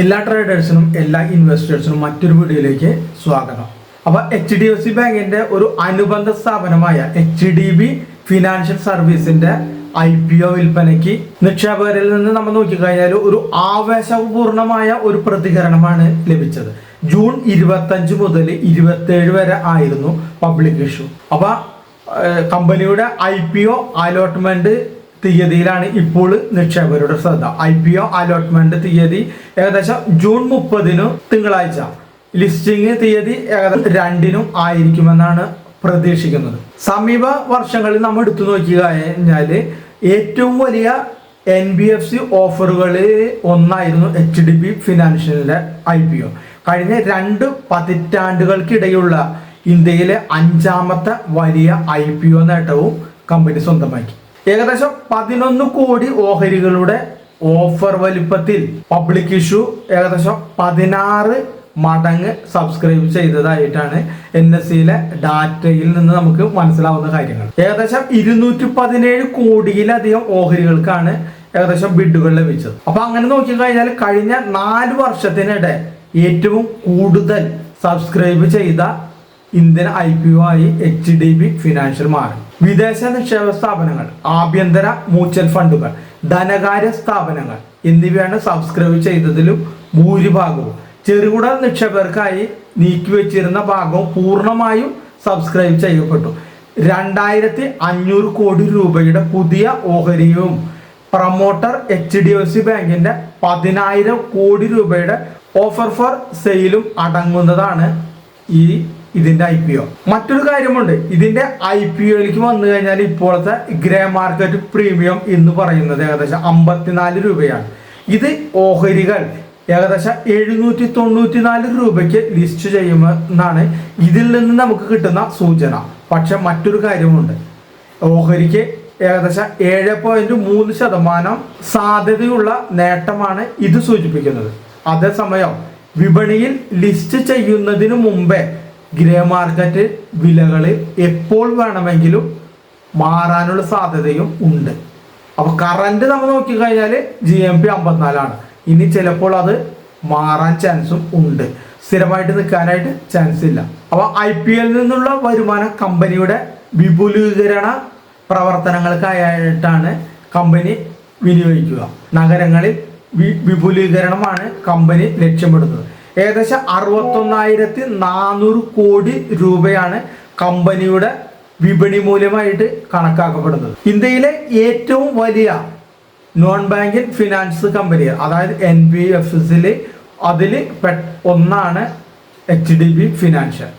എല്ലാ ട്രേഡേഴ്സിനും എല്ലാ ഇൻവെസ്റ്റേഴ്സിനും മറ്റൊരു വീഡിയോയിലേക്ക് സ്വാഗതം. അപ്പോൾ എച്ച് ഡി എഫ് സി ബാങ്കിന്റെ ഒരു അനുബന്ധ സ്ഥാപനമായ എച്ച് ഡി ബി ഫിനാൻഷ്യൽ സർവീസിന്റെ ഐ പി ഒ വിൽപ്പനയ്ക്ക് നിക്ഷേപകരിൽ നിന്ന് നമ്മൾ നോക്കിക്കഴിഞ്ഞാൽ ഒരു ആവേശപൂർണമായ ഒരു പ്രതികരണമാണ് ലഭിച്ചത്. ജൂൺ ഇരുപത്തഞ്ച് മുതൽ ഇരുപത്തേഴ് വരെ ആയിരുന്നു പബ്ലിക് ഇഷ്യൂ അപ്പൊ കമ്പനിയുടെ ഐ പി ഒ അലോട്ട്മെന്റ് തീയതിയിലാണ് ഇപ്പോൾ നിക്ഷേപകരുടെ ശ്രദ്ധ. ഐ പി ഒ അലോട്ട്മെന്റ് തീയതി ഏകദേശം ജൂൺ മുപ്പതിനു തിങ്കളാഴ്ച. ലിസ്റ്റിംഗ് തീയതി ഏകദേശം രണ്ടിനും ആയിരിക്കുമെന്നാണ് പ്രതീക്ഷിക്കുന്നത്. സമീപ വർഷങ്ങളിൽ നമ്മൾ എടുത്തു നോക്കുക കഴിഞ്ഞാൽ ഏറ്റവും വലിയ എൻ ബി എഫ് സി ഓഫറുകളിൽ ഒന്നായിരുന്നു എച്ച് ഡി ബി ഫിനാൻഷ്യലിന്റെ ഐ പി ഒ കഴിഞ്ഞ രണ്ട് പതിറ്റാണ്ടുകൾക്കിടയുള്ള ഇന്ത്യയിലെ അഞ്ചാമത്തെ വലിയ ഐ പി ഒ നേട്ടവും കമ്പനി സ്വന്തമാക്കി. ഏകദേശം പതിനൊന്ന് കോടി ഓഹരികളുടെ ഓഫർ വലിപ്പത്തിൽ പബ്ലിക് ഇഷ്യൂ ഏകദേശം പതിനാറ് മടങ്ങ് സബ്സ്ക്രൈബ് ചെയ്തതായിട്ടാണ് എൻ എസ് സിയിലെ ഡാറ്റയിൽ നിന്ന് നമുക്ക് മനസ്സിലാവുന്ന കാര്യങ്ങൾ. ഏകദേശം ഇരുന്നൂറ്റി പതിനേഴ് കോടിയിലധികം ഓഹരികൾക്കാണ് ഏകദേശം ബിഡുകൾ ലഭിച്ചത്. അപ്പൊ അങ്ങനെ നോക്കിക്കഴിഞ്ഞാൽ കഴിഞ്ഞ നാല് വർഷത്തിനിടെ ഏറ്റവും കൂടുതൽ സബ്സ്ക്രൈബ് ചെയ്ത ഇന്ത്യൻ ഐ പി ഒ ആയി എച്ച് ഡി ബി ഫിനാൻഷ്യൽ മാറി. വിദേശ നിക്ഷേപ സ്ഥാപനങ്ങൾ ആഭ്യന്തര മ്യൂച്വൽ ഫണ്ടുകൾ ധനകാര്യ സ്ഥാപനങ്ങൾ എന്നിവയാണ് സബ്സ്ക്രൈബ് ചെയ്തതിലും ഭൂരിഭാഗവും. ചെറുകിട നിക്ഷേപകർക്കായി നീക്കിവെച്ചിരുന്ന ഭാഗവും പൂർണമായും സബ്സ്ക്രൈബ് ചെയ്യപ്പെട്ടു. രണ്ടായിരത്തി അഞ്ഞൂറ് കോടി രൂപയുടെ പുതിയ ഓഹരിയും promoter H D F C ബാങ്കിന്റെ പതിനായിരം കോടി രൂപയുടെ ഓഫർ ഫോർ സെയിലും അടങ്ങുന്നതാണ് ഈ ഇതിന്റെ ഐ പി ഒ മറ്റൊരു കാര്യമുണ്ട്. ഇതിന്റെ ഐ പി ഒയിലേക്ക് വന്നു കഴിഞ്ഞാൽ ഇപ്പോഴത്തെ ഗ്രേ മാർക്കറ്റ് പ്രീമിയം എന്ന് പറയുന്നത് ഏകദേശം അമ്പത്തിനാല് രൂപയാണ്. ഇത് ഓഹരികൾ ഏകദേശം എഴുന്നൂറ്റി തൊണ്ണൂറ്റി നാല് രൂപയ്ക്ക് ലിസ്റ്റ് ചെയ്യുമെന്നാണ് ഇതിൽ നിന്ന് നമുക്ക് കിട്ടുന്ന സൂചന. പക്ഷെ മറ്റൊരു കാര്യമുണ്ട്. ഓഹരിക്ക് ഏകദേശം ഏഴ് പോയിന്റ് മൂന്ന് ശതമാനം സാധ്യതയുള്ള നേട്ടമാണ് ഇത് സൂചിപ്പിക്കുന്നത്. അതേസമയം വിപണിയിൽ ലിസ്റ്റ് ചെയ്യുന്നതിന് മുമ്പേ ഗ്രേ മാർക്കറ്റ് വിലകൾ എപ്പോൾ വേണമെങ്കിലും മാറാനുള്ള സാധ്യതയും ഉണ്ട്. അപ്പൊ കറന്റ് നമ്മൾ നോക്കിക്കഴിഞ്ഞാൽ ജി എം പി അമ്പത്തിനാലാണ്. ഇനി ചിലപ്പോൾ അത് മാറാൻ ചാൻസും ഉണ്ട്. സ്ഥിരമായിട്ട് നിൽക്കാനായിട്ട് ചാൻസ് ഇല്ല. അപ്പോൾ ഐ പി എൽ നിന്നുള്ള വരുമാനം കമ്പനിയുടെ വിപുലീകരണ പ്രവർത്തനങ്ങൾക്കായിട്ടാണ് കമ്പനി വിനിയോഗിക്കുക. നഗരങ്ങളിൽ വിപുലീകരണമാണ് കമ്പനി ലക്ഷ്യമിടുന്നത്. ഏകദേശം അറുപത്തൊന്നായിരത്തി നാനൂറ് കോടി രൂപയാണ് കമ്പനിയുടെ വിപണി മൂല്യമായിട്ട് കണക്കാക്കപ്പെടുന്നത്. ഇന്ത്യയിലെ ഏറ്റവും വലിയ നോൺ ബാങ്കിങ് ഫിനാൻസ് കമ്പനി അതായത് എൻ ബി എഫ് എസിൽ അതിൽ ഒന്നാണ് എച്ച് ഡി ബി ഫിനാൻഷ്യൽ